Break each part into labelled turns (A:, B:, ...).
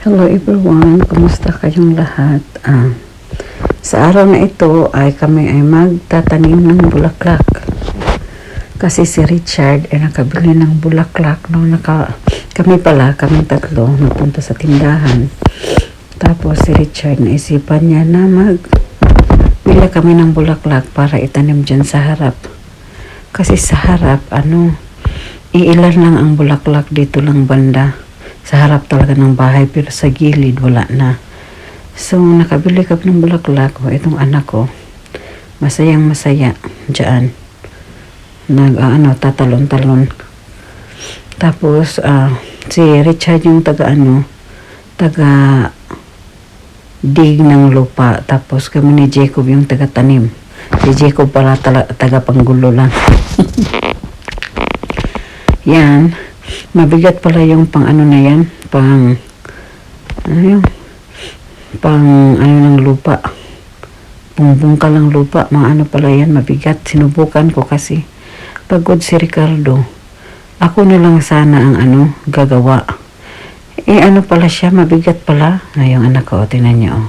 A: Hello everyone, kumusta kayong lahat? Ah, sa araw na ito ay kami ay magtatanim ng bulaklak. Kasi si Richard ay nakabili ng bulaklak nung naka, kami pala, kami tatlo, napunta sa tindahan. Tapos si Richard naisipan niya na mag bili kami ng bulaklak para itanim dyan sa harap. Kasi sa harap, ano, iilan lang ang bulaklak dito lang banda sa harap talaga ng bahay pero sa gilid wala na. So nakabili kami ng bulaklak o itong anak ko. Masayang masaya diyan. Nag ah, ano tatalon-talon. Tapos ah, si Richard yung taga ano taga dig ng lupa tapos kami ni Jacob yung taga tanim. Si Jacob pala tala, taga panggulo lang. Yan. Mabigat pala yung pang ano na yan. Pang, ano yun? Pang ano ng lupa. Pungbungkal ng lupa. Mga ano pala yan. Mabigat. Sinubukan ko kasi. Pagod si Ricardo. Ako na lang sana ang ano, gagawa. Eh ano pala siya, mabigat pala. Ngayong anak ko, tinan niyo.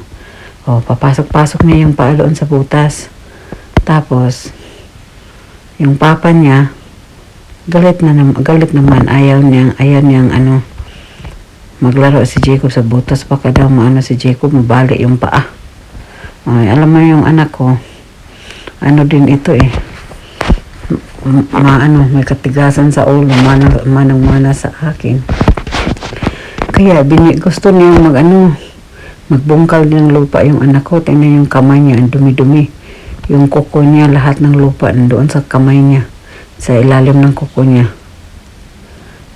A: Oh. oh, papasok-pasok niya yung paa doon sa butas. Tapos, yung papa niya, galit na naman, galit naman, ayaw niyang, ayaw niyang ano, maglaro si Jacob sa butas, baka daw maano si Jacob, mabali yung paa. Ay, alam mo yung anak ko, ano din ito eh, maano, may katigasan sa ulo, manang, manang mana sa akin. Kaya, bini, gusto niya mag ano, magbungkal ng lupa yung anak ko, tingnan yung kamay niya, dumi-dumi. Yung kuko niya, lahat ng lupa nandoon sa kamay niya sa ilalim ng kuko niya.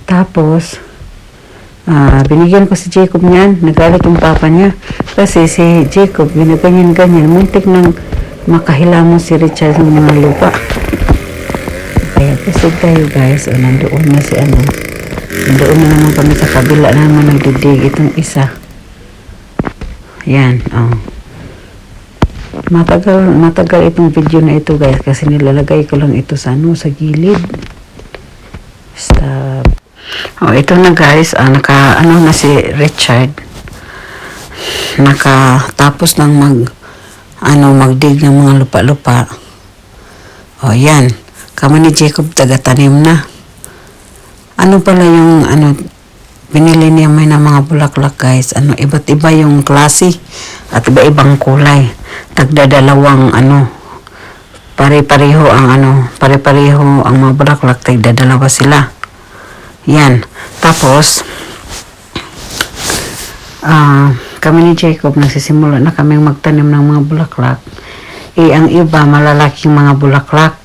A: Tapos, ah binigyan ko si Jacob niyan. Nagalit yung papa niya. Kasi si Jacob, ginaganyan-ganyan. Muntik nang makahilamos si Richard ng mga lupa. Kaya kusog tayo guys. O, nandoon na si ano. Nandoon na naman kami sa kabila naman nagdidig itong isa. Yan, oh. Matagal, matagal itong video na ito guys kasi nilalagay ko lang ito sa ano, sa gilid. Stop. Oh, ito na guys, ah, naka, ano na si Richard. Nakatapos ng mag, ano, magdig ng mga lupa-lupa. Oh, yan. Kami ni Jacob taga-tanim na. Ano pala yung, ano, binili niya may ng mga bulaklak guys. Ano, iba't iba yung klase at iba-ibang kulay. Tagdadalawang ano, pare-pareho ang ano, pare-pareho ang mga bulaklak, tagdadalawa sila. Yan. Tapos, ah, kami ni Jacob nagsisimula na kaming magtanim ng mga bulaklak. Eh, ang iba, malalaking mga bulaklak.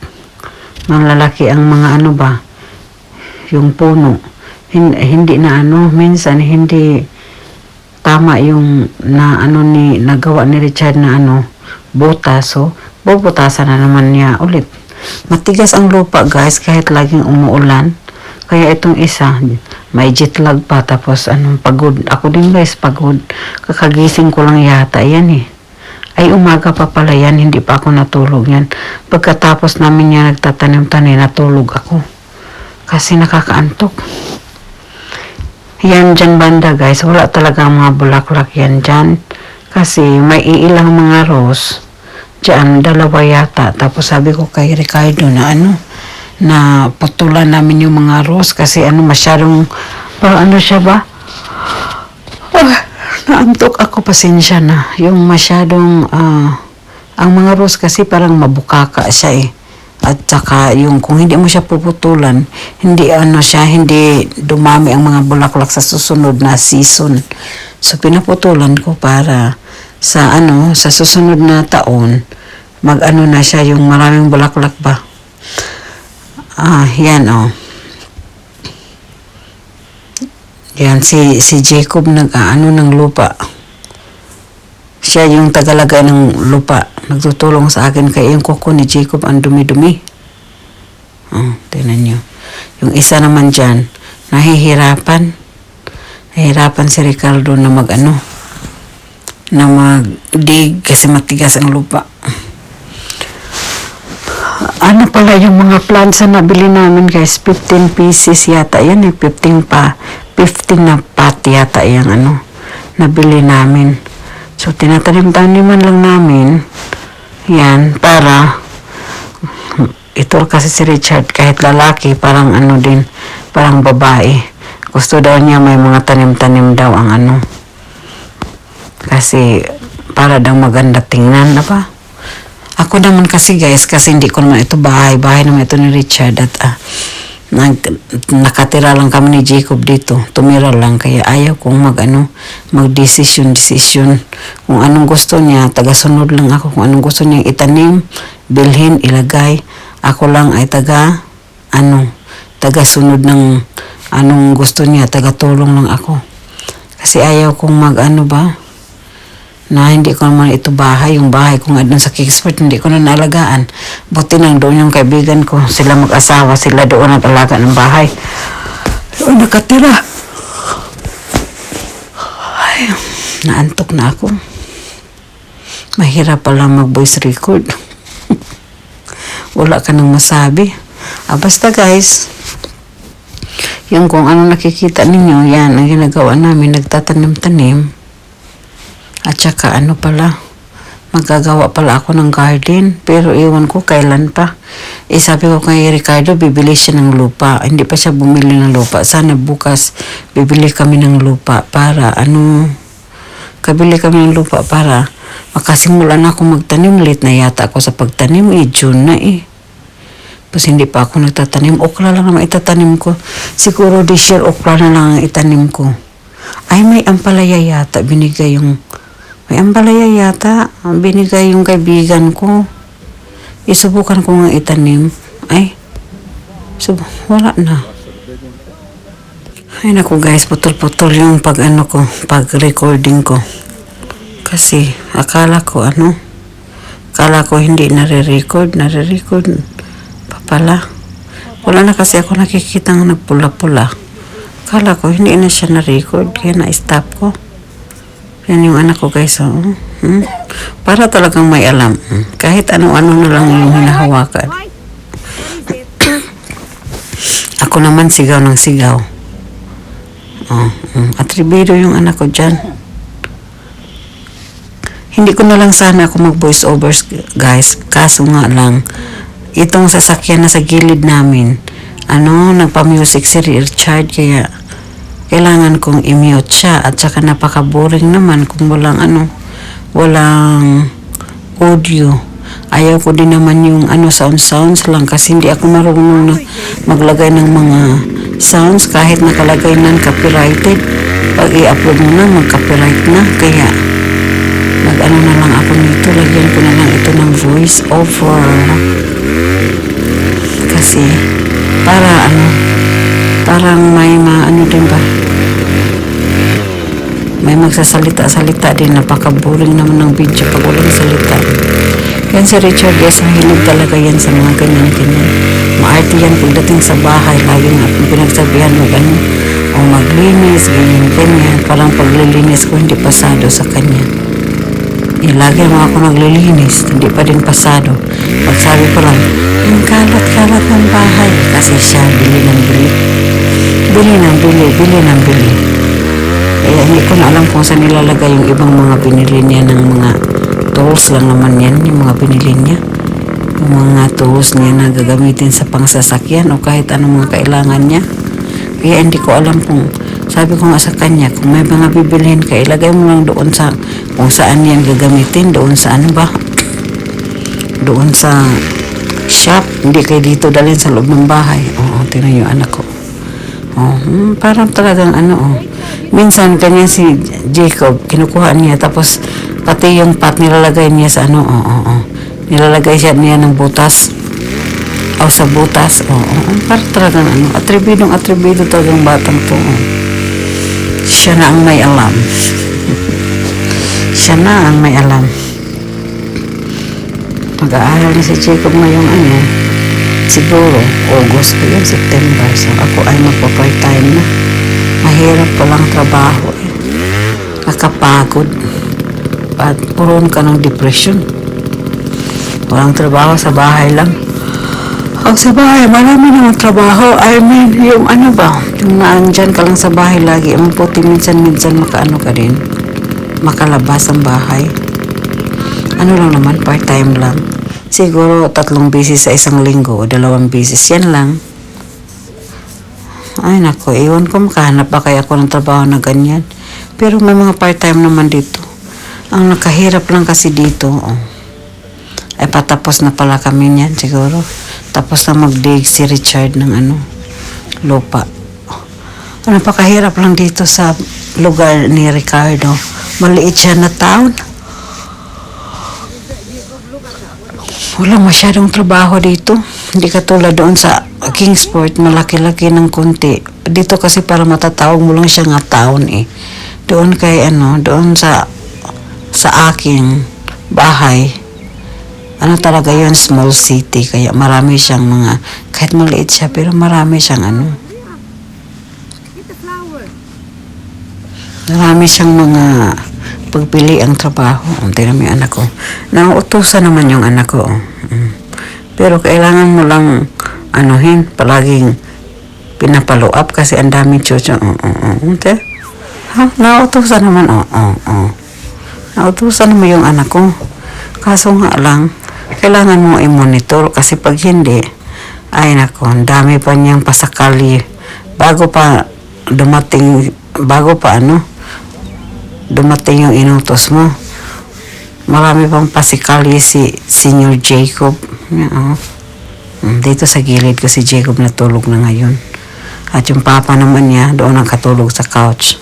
A: Malalaki ang mga ano ba, yung puno. Hin- hindi na ano, minsan hindi tama yung na ano ni nagawa ni Richard na ano butas so bubutasan na naman niya ulit. Matigas ang lupa guys kahit laging umuulan. Kaya itong isa may jet lag pa tapos anong pagod. Ako din guys pagod. Kakagising ko lang yata yan eh. Ay umaga pa pala yan hindi pa ako natulog yan. Pagkatapos namin yan nagtatanim-tanim natulog ako. Kasi nakakaantok yan dyan banda guys, wala talaga mga bulaklak yan dyan. Kasi may iilang mga rose. Dyan, dalawa yata. Tapos sabi ko kay Ricardo na ano, na putulan namin yung mga rose kasi ano masyadong, parang ano siya ba? Ah, naantok ako, pasensya na. Yung masyadong, ah, ang mga rose kasi parang mabukaka siya eh. At saka yung kung hindi mo siya puputulan, hindi ano siya, hindi dumami ang mga bulaklak sa susunod na season. So pinaputulan ko para sa ano, sa susunod na taon, mag-ano na siya yung maraming bulaklak ba. Ah, yan oh. Yan si si Jacob nag-ano ng lupa. Siya yung tagalagay ng lupa. Nagtutulong sa akin kaya yung kuko ni Jacob ang dumi-dumi. Oh, tingnan nyo. Yung isa naman dyan, nahihirapan. Nahihirapan si Ricardo na mag ano, na magdig kasi matigas ang lupa. Ano pala yung mga plants na nabili namin guys, 15 pieces yata yan eh, 15 pa, 15 na pot yata yung ano. nabili namin. So, tinatanim-taniman lang namin yan para ito kasi si Richard kahit lalaki parang ano din parang babae. Gusto daw niya may mga tanim-tanim daw ang ano. Kasi para daw maganda tingnan na ba? Ako naman kasi guys kasi hindi ko naman ito bahay bahay naman ito ni Richard at ah, nag, nakatira lang kami ni Jacob dito. Tumira lang. Kaya ayaw kong mag ano mag decision. Decision kung anong gusto niya taga-sunod lang ako. Kung anong gusto niya itanim bilhin ilagay. Ako lang ay taga ano taga-sunod ng anong gusto niya. Taga-tulong lang ako. Kasi ayaw kong mag ano ba na hindi ko naman ito bahay, yung bahay ko nga sa Kingsford, hindi ko na naalagaan. Buti nang doon yung kaibigan ko, sila mag-asawa, sila doon nag-alaga ng bahay. Doon nakatira. Ay, naantok na ako. Mahirap pala mag-voice record. Wala ka nang masabi. Ah, basta guys, yung kung ano nakikita ninyo, yan ang ginagawa namin, nagtatanim-tanim. At saka ano pala, magagawa pala ako ng garden. Pero iwan ko kailan pa. Eh sabi ko kay Ricardo, bibili siya ng lupa. Hindi pa siya bumili ng lupa. Sana bukas bibili kami ng lupa para ano, kabili kami ng lupa para makasimula na ako magtanim. Late na yata ako sa pagtanim. Eh, June na eh. Tapos hindi pa ako nagtatanim. Okra lang naman itatanim ko. Siguro this year okra na lang ang itanim ko. Ay, may ampalaya yata. Binigay yung may ampalaya yata. Binigay yung kaibigan ko. Isubukan ko nga itanim. Ay, sub wala na. Ay naku guys, putol-putol yung pag ano ko, pag recording ko. Kasi akala ko ano, akala ko hindi nare-record, nare-record pa pala. Wala na kasi ako nakikita ng nagpula-pula. Akala ko hindi na siya na-record, kaya na-stop ko. Yan yung anak ko guys, oh. Hmm? Para talagang may alam. Hmm? Kahit ano-ano na lang yung hinahawakan. Ako naman sigaw ng sigaw. Oh, mm. Atribido yung anak ko dyan. Hindi ko na lang sana ako mag voice overs guys. Kaso nga lang, itong sasakyan na sa gilid namin, ano, nagpa-music si Richard, kaya kailangan kong i-mute siya at saka napaka-boring naman kung walang ano, walang audio. Ayaw ko din naman yung ano sound sounds lang kasi hindi ako marunong na maglagay ng mga sounds kahit nakalagay ng copyrighted. Pag i-upload mo na, mag-copyright na. Kaya mag-ano na lang ako nito. Lagyan ko na lang ito ng voice over. Kasi para ano, parang may maano din ba? May magsasalita-salita din. Napaka-boring naman ng video pag walang salita. Yan si Richard yes mahilig talaga yan sa mga ganyan-ganyan maarte yan pagdating sa bahay. Lagi nga pinagsabihan mo ano o maglinis ganyan-ganyan parang paglilinis ko hindi pasado sa kanya. Eh, lagi naman ako naglilinis, hindi pa din pasado. Pag sabi ko lang, ang kalat-kalat ng bahay. Kasi siya, bili ng bili. Bili ng bili, bili ng bili. Kaya hindi ko na alam kung saan nilalagay yung ibang mga binili niya ng mga tools lang naman yan, yung mga binili niya. Yung mga tools niya na gagamitin sa pangsasakyan o kahit anong mga kailangan niya. Kaya hindi ko alam kung, sabi ko nga sa kanya, kung may mga bibilhin ka, ilagay mo lang doon sa, kung saan yan gagamitin, doon sa ano ba, doon sa shop, hindi kayo dito dalhin sa loob ng bahay. Oo, tinan yung anak ko. Oh, parang talagang ano, oh. Minsan, kanya si Jacob, kinukuha niya, tapos pati yung pot nilalagay niya sa ano, oh, oh, oh. Nilalagay siya niya ng butas. O sa butas, oo. Oh, oh. Parang talagang ano, atribidong atribido talagang batang to. Oh. Siya na ang may alam. Siya na ang may alam. Mag-aaral na si Jacob ngayong ano, siguro, August o yun, September. So, ako ay magpa-part-time na. Mahirap palang trabaho eh. Nakapagod. At puron ka ng depression. Walang trabaho sa bahay lang. Ang sa bahay, marami namang trabaho. I mean, yung ano ba, yung naandyan ka lang sa bahay lagi, ang puti minsan-minsan makaano ka din. makalabas ang bahay. Ano lang naman, part-time lang. Siguro tatlong beses sa isang linggo o dalawang beses. Yan lang. Ay nako, iwan ko makahanap ba kaya ako ng trabaho na ganyan. Pero may mga part-time naman dito. Ang nakahirap lang kasi dito, oh. ay patapos na pala kami niyan siguro. Tapos na magdig si Richard ng ano, lupa. Ang napakahirap lang dito sa lugar ni Ricardo. Maliit siya na town. Wala masyadong trabaho dito. Hindi katulad doon sa Kingsport, malaki-laki ng konti. Dito kasi para matatawag mo lang siya nga town eh. Doon kay ano, doon sa sa aking bahay, ano talaga yun, small city. Kaya marami siyang mga, kahit maliit siya, pero marami siyang ano, Marami siyang mga pagpili ang trabaho. Ang tinan yung anak ko. Nauutusan naman yung anak ko. Mm. Pero kailangan mo lang anuhin, palaging pinapalo up kasi ang daming chucho. Oo, oo, oo. Ha? Nauutusan naman. Oo, oo, oo. Nauutusan naman yung anak ko. Kaso nga lang, kailangan mo i-monitor kasi pag hindi, ay nako, ang dami pa niyang pasakali bago pa dumating, bago pa ano, dumating yung inutos mo. Marami pang pasikali si Senior Jacob. Oo. Mm, Dito sa gilid ko si Jacob natulog na ngayon. At yung papa naman niya, doon ang katulog sa couch.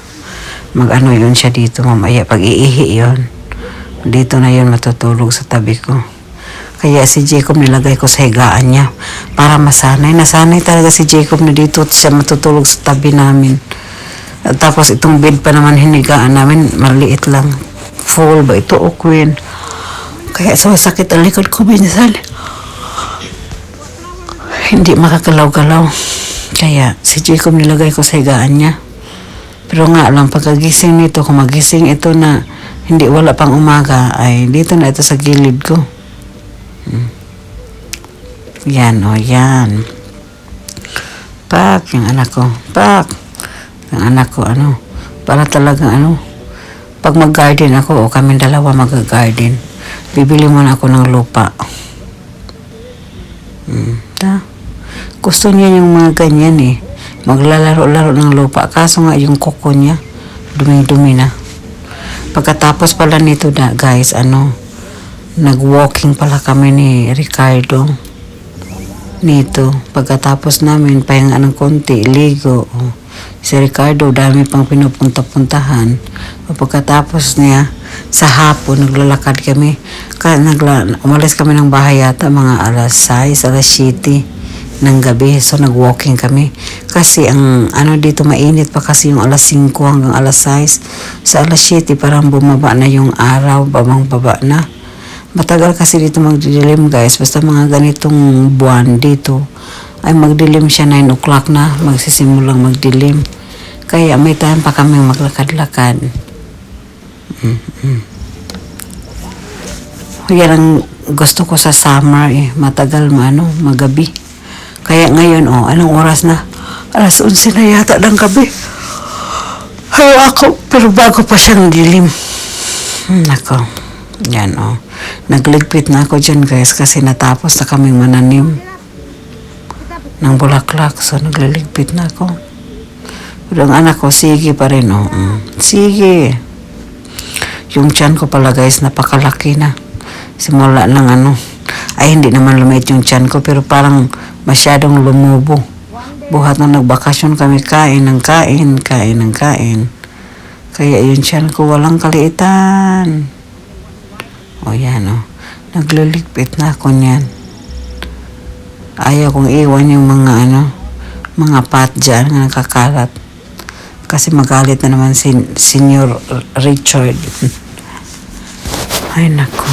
A: Mag-ano yun siya dito mamaya. Pag iihi yun, dito na yun matutulog sa tabi ko. Kaya si Jacob nilagay ko sa higaan niya para masanay. Nasanay talaga si Jacob na dito siya matutulog sa tabi namin. Tapos itong bed pa naman hinigaan namin, maliit lang. Full ba ito o queen? Kaya sumasakit ang likod ko minsan. Hindi makakalaw-galaw. Kaya si Jacob nilagay ko sa higaan niya. Pero nga lang, pagkagising nito, kung magising ito na hindi wala pang umaga, ay dito na ito sa gilid ko. Hmm. Yan, o yan. Pak, yung anak ko. Pak. Yung anak ko, ano, para talaga, ano, pag mag-garden ako, o kami dalawa mag-garden, bibili muna ako ng lupa. Hmm, ta? Gusto niya yung mga ganyan eh. Maglalaro-laro ng lupa. Kaso nga yung kuko niya, dumi-dumi na. Pagkatapos pala nito na, guys, ano, nag-walking pala kami ni Ricardo nito. Pagkatapos namin, pahinga ng konti, ligo. Oh. Si Ricardo, dami pang pinupunta-puntahan. O pagkatapos niya, sa hapon, naglalakad kami. Ka, nagla, umalis kami ng bahay yata, mga alas 6, alas 7 ng gabi. So, nag-walking kami. Kasi, ang ano dito, mainit pa kasi yung alas 5 hanggang alas 6. Sa alas 7, parang bumaba na yung araw, babang baba na. Matagal kasi dito magdilim guys. Basta mga ganitong buwan dito ay magdilim siya 9 o'clock na. Magsisimulang magdilim. Kaya may time pa kami maglakad-lakad. Mm-mm. Yan ang gusto ko sa summer eh. Matagal maano, magabi. Kaya ngayon oh, anong oras na? Alas 11 na yata ng gabi. Ay ako, pero bago pa siyang dilim. Hmm, Nako. Yan oh. Nagligpit na ako dyan guys kasi natapos na kaming mananim ng bulaklak. So nagliligpit na ako. Pero ang anak ko, sige pa rin oh. Mm. Sige. Yung tiyan ko pala guys, napakalaki na. Simula ng ano. Ay hindi naman lumait yung tiyan ko pero parang masyadong lumubo. Buhat na nagbakasyon kami kain ng kain, kain ng kain. Kaya yung tiyan ko walang kaliitan. O yan o. Nagliligpit na ako niyan. Ayaw kong iwan yung mga ano, mga pat dyan na nakakalat. Kasi magalit na naman si Senior Richard. Ay nako.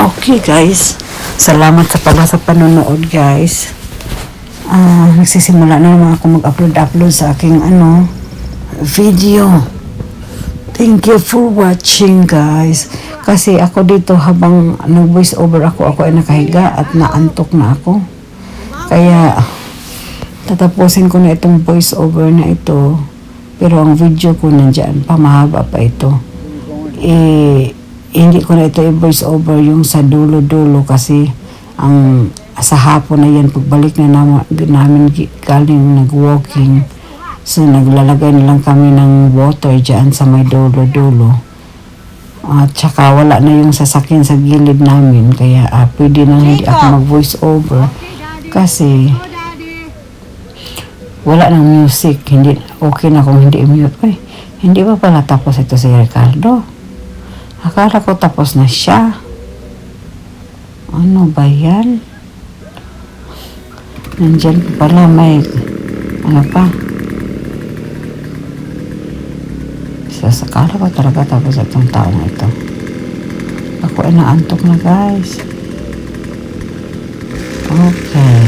A: Okay guys. Salamat sa pala sa panonood guys. Ah, nagsisimula na naman ako mag-upload-upload sa aking ano, video. Thank you for watching, guys. Kasi ako dito habang nag-voice over ako, ako ay nakahiga at naantok na ako. Kaya, tatapusin ko na itong voice over na ito. Pero ang video ko nandyan, pamahaba pa ito. eh, hindi ko na ito i-voice over yung sa dulo-dulo kasi ang sa hapon na yan, pagbalik na naman, namin galing nag-walking, so naglalagay na lang kami ng water dyan sa may dulo-dulo. At saka wala na yung sasakyan sa gilid namin, kaya ah, pwede na hindi ako mag-voice over kasi wala nang music, hindi okay na kung hindi mute. Ay, hindi pa pala tapos ito si Ricardo. Akala ko tapos na siya. Ano ba yan? Nandyan pa pala may ano pa? Sasakala ko talaga tapos itong taong ito. Ako ay naantok na guys. Okay.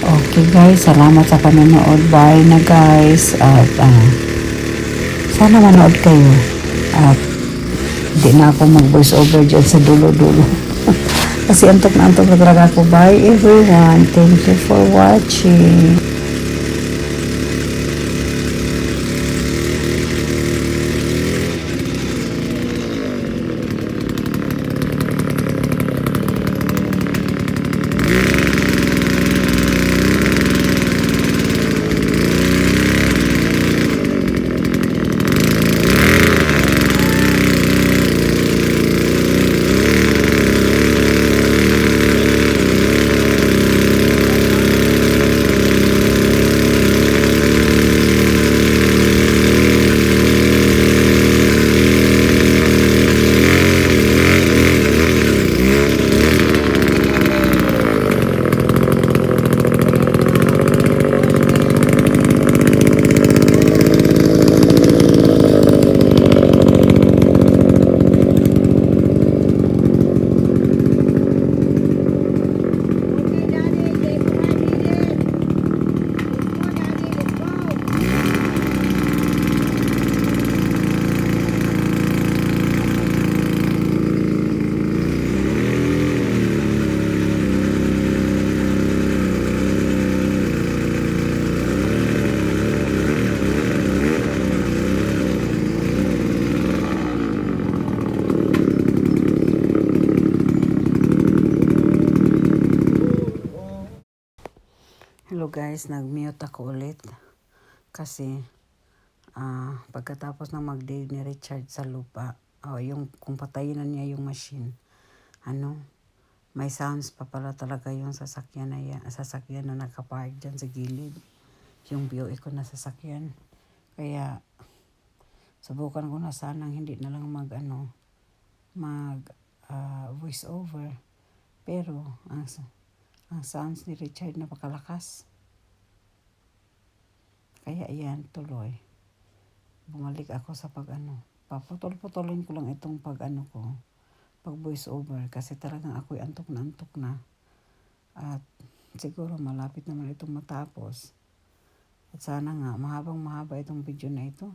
A: Okay guys, salamat sa panonood. Bye na guys. At ah, sana manood kayo. At hindi na ako mag-voice over dyan sa dulo-dulo. Kasi antok na antok na talaga ako. Bye everyone. Thank you for watching. Guys, nag-mute ako ulit. Kasi, ah pagkatapos ng mag-day ni Richard sa lupa, o yung kung patayin na niya yung machine, ano, may sounds pa pala talaga yung sasakyan na yan, sasakyan na nakapark dyan sa gilid. Yung BOE ko na sasakyan. Kaya, subukan ko na sanang hindi na lang mag, ano, mag ah, voice over. Pero, ang, ang sounds ni Richard napakalakas. Kaya yan, tuloy. Bumalik ako sa pag ano. Paputol-putulin ko lang itong pag ano ko. Pag voice over. Kasi talagang ako'y antok na antok na. At siguro malapit naman itong matapos. At sana nga, mahabang mahaba itong video na ito.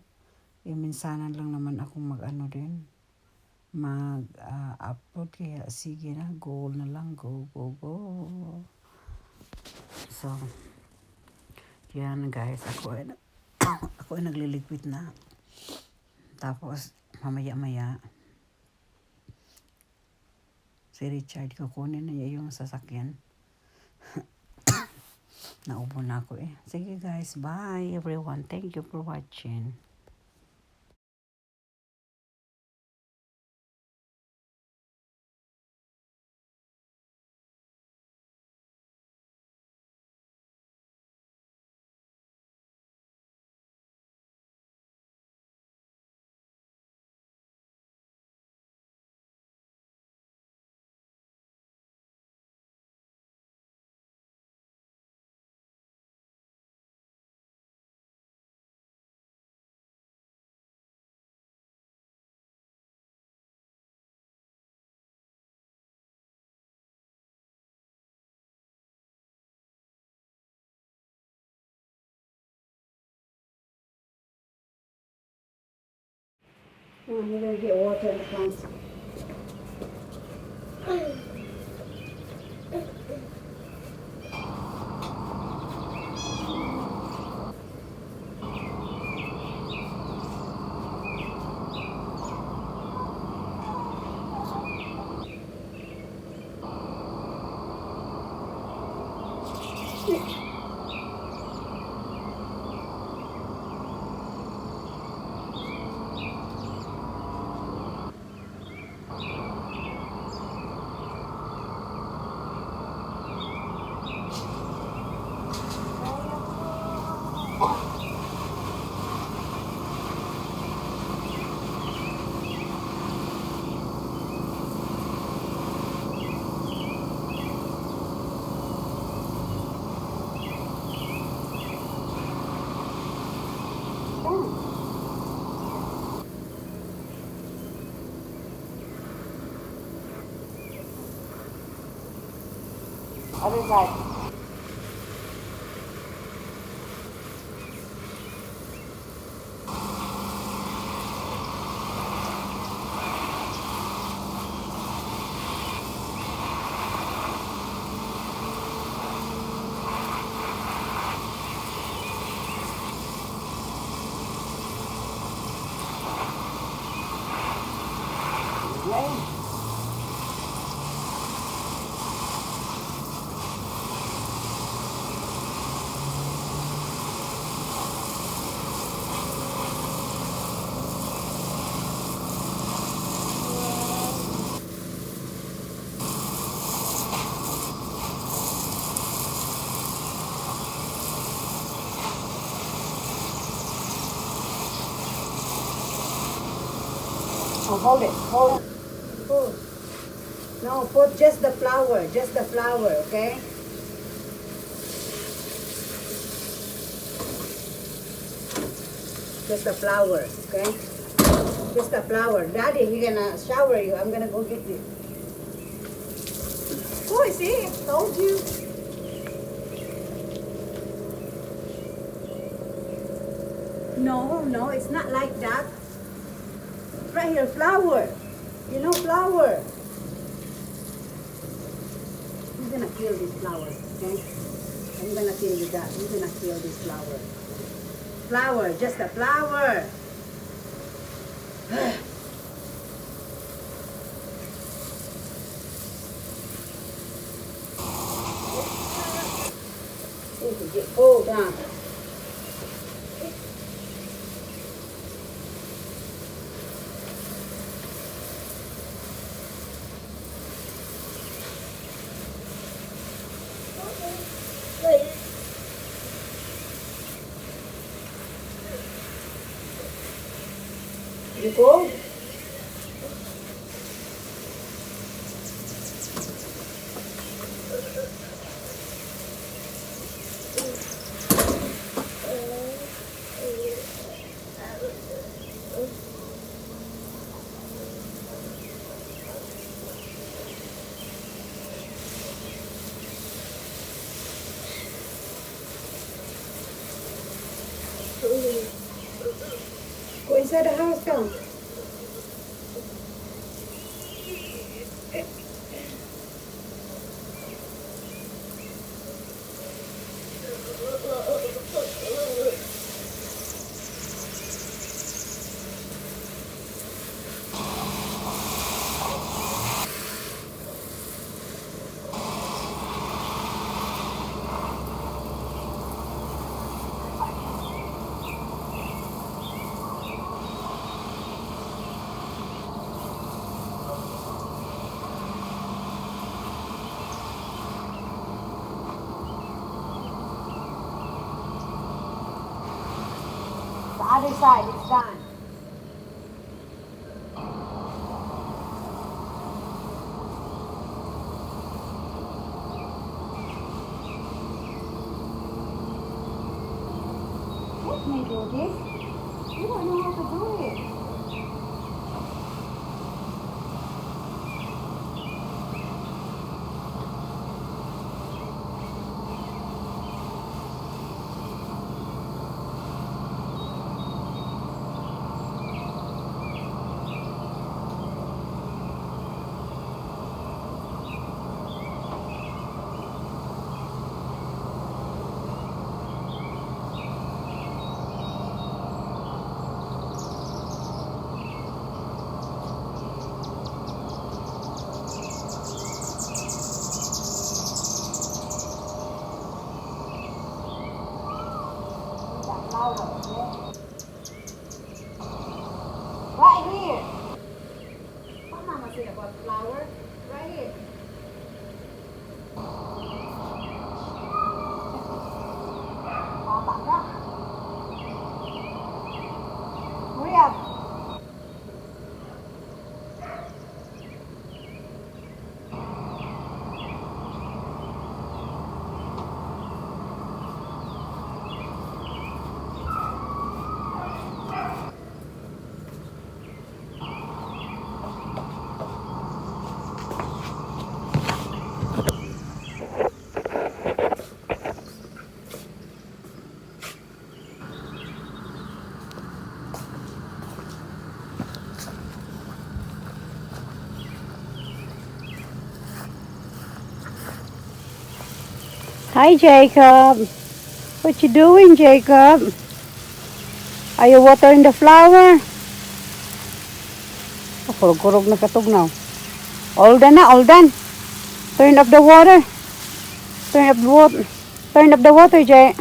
A: E minsanan lang naman akong mag ano din. Mag ah, upload. Kaya sige na, go na lang. Go, go, go. So, yan guys, ako ay, ako ay nagliligpit na. Tapos, mamaya-maya, si Richard, kukunin na niya yung sasakyan. Naubo na ako eh. Sige guys, bye everyone. Thank you for watching. I'm gonna get water in the plants. Áo 在 hold it. Hold.
B: No, put just the flour, just the flour, okay? Just the flour, okay? Just the flour. Daddy, he gonna shower you. I'm gonna go get you. Oh, I see, told you. No, no, it's not like that. Right here, flower. You know flower. I'm gonna kill this flower, okay? I'm gonna kill you that. I'm gonna kill this flower. Flower, just a flower. Need to gol? It's done. Let me do this. You don't know Hi, Jacob. What you doing, Jacob? Are you watering the flower? Oh, kurog-kurog na katugnaw. All done na, all done. Turn up the water. Turn up the water. Turn up the water, Jay.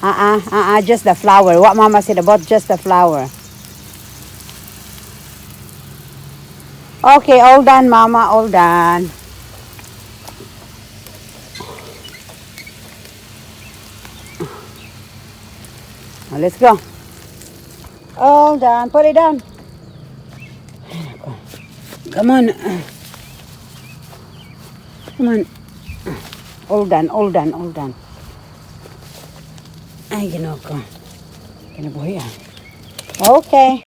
B: Uh-uh, uh-uh, just the flower. What mama said about just the flower. Okay, all done, mama, all done. Let's go. All done. Put it down. Come on. Come on. All done, all done, all done. Ay, ginawa ko. Kinabuhi ah. Okay.